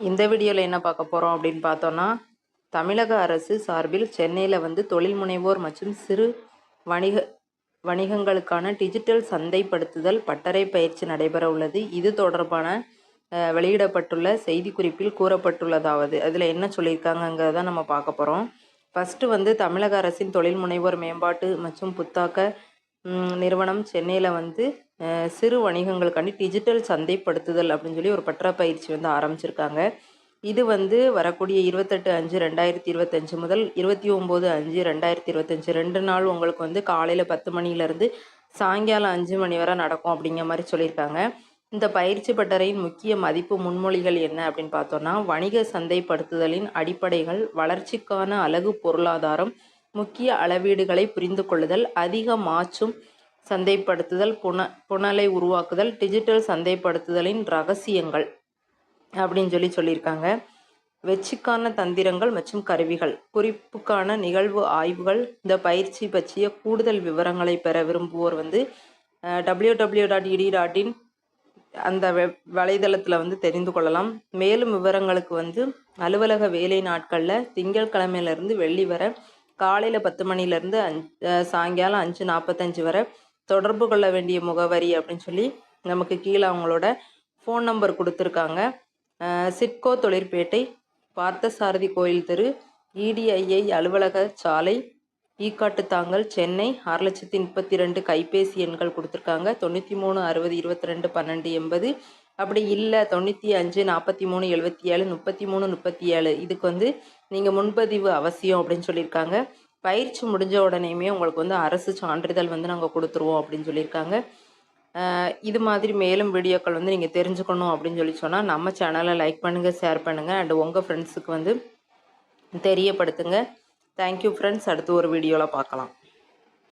இந்த வீடியோவில் என்ன பார்க்க போகிறோம் அப்படின்னு பார்த்தோன்னா தமிழக அரசு சார்பில் சென்னையில் வந்து தொழில் முனைவோர் மற்றும் சிறு வணிக வணிகங்களுக்கான டிஜிட்டல் சந்தைப்படுத்துதல் பட்டறை பயிற்சி நடைபெற உள்ளது. இது தொடர்பான வெளியிடப்பட்டுள்ள செய்திக்குறிப்பில் கூறப்பட்டுள்ளதாவது. அதில் என்ன சொல்லியிருக்காங்கங்கிறத நம்ம பார்க்க போகிறோம் ஃபஸ்ட்டு வந்து தமிழக அரசின் தொழில் முனைவோர் மேம்பாட்டு மற்றும் புத்தாக்க நிறுவனம் சென்னையில் வந்து சிறு வணிகங்களுக்காண்டி டிஜிட்டல் சந்தைப்படுத்துதல் அப்படின்னு சொல்லி ஒரு பற்றா பயிற்சி வந்து ஆரம்பிச்சிருக்காங்க. இது வந்து வரக்கூடிய இருபத்தெட்டு அஞ்சு ரெண்டாயிரத்தி இருபத்தஞ்சு முதல் இருபத்தி ஒம்பது அஞ்சு ரெண்டாயிரத்தி இருபத்தஞ்சு ரெண்டு நாள் உங்களுக்கு வந்து காலையில் பத்து மணிலேருந்து சாயங்காலம் அஞ்சு மணி வரை நடக்கும் அப்படிங்கிற மாதிரி சொல்லியிருக்காங்க. இந்த பயிற்சி பட்டறையின் முக்கிய மதிப்பு முன்மொழிகள் என்ன அப்படின்னு பார்த்தோன்னா வணிக சந்தைப்படுத்துதலின் அடிப்படைகள் வளர்ச்சிக்கான அழகு பொருளாதாரம் முக்கிய அளவீடுகளை புரிந்து கொள்ளுதல் அதிக மாற்றும் சந்தைப்படுத்துதல் புன புனலை உருவாக்குதல் டிஜிட்டல் சந்தைப்படுத்துதலின் ரகசியங்கள் அப்படின்னு சொல்லி சொல்லியிருக்காங்க. வெற்றிக்கான தந்திரங்கள் மற்றும் கருவிகள் குறிப்புக்கான நிகழ்வு ஆய்வுகள் இந்த பயிற்சி பற்றிய கூடுதல் விவரங்களை பெற விரும்புவோர் வந்து டபிள்யூ டபிள்யூ டாட் இடி டாட் இன் அந்த வெப் வலைதளத்தில் வந்து தெரிந்து கொள்ளலாம். மேலும் விவரங்களுக்கு வந்து அலுவலக வேலை நாட்களில் திங்கட்கிழமையிலேருந்து வெள்ளி வர காலையில் பத்து மணிலேருந்து அஞ் சாயங்காலம் அஞ்சு நாற்பத்தஞ்சு வரை தொடர்பு கொள்ள வேண்டிய முகவரி அப்படின்னு சொல்லி நமக்கு கீழே அவங்களோட ஃபோன் நம்பர் கொடுத்துருக்காங்க. சிட்கோ தொழிற்பேட்டை பார்த்தசாரதி கோயில் தெரு இடிஐஐ அலுவலக சாலை ஈக்காட்டுத்தாங்கல் சென்னை ஆறு லட்சத்தி முப்பத்தி ரெண்டு கைபேசி எண்கள் கொடுத்துருக்காங்க. தொண்ணூற்றி மூணு அறுபது இருபத்தி ரெண்டு பன்னெண்டு எண்பது அப்படி இல்லை. தொண்ணூற்றி அஞ்சு நாற்பத்தி மூணு எழுபத்தி ஏழு முப்பத்தி மூணு முப்பத்தி ஏழு. இதுக்கு வந்து நீங்கள் முன்பதிவு அவசியம் அப்படின்னு சொல்லியிருக்காங்க. பயிற்சி முடிஞ்ச உடனேயுமே உங்களுக்கு வந்து அரசு சான்றிதழ் வந்து நாங்கள் கொடுத்துருவோம் அப்படின்னு சொல்லியிருக்காங்க. இது மாதிரி மேலும் வீடியோக்கள் வந்து நீங்கள் தெரிஞ்சுக்கணும் அப்படின்னு சொல்லி சொன்னால் நம்ம சேனலை லைக் பண்ணுங்கள் ஷேர் பண்ணுங்கள் அண்டு உங்கள் ஃப்ரெண்ட்ஸுக்கு வந்து தெரியப்படுத்துங்க. தேங்க்யூ ஃப்ரெண்ட்ஸ் அடுத்து ஒரு வீடியோவில் பார்க்கலாம்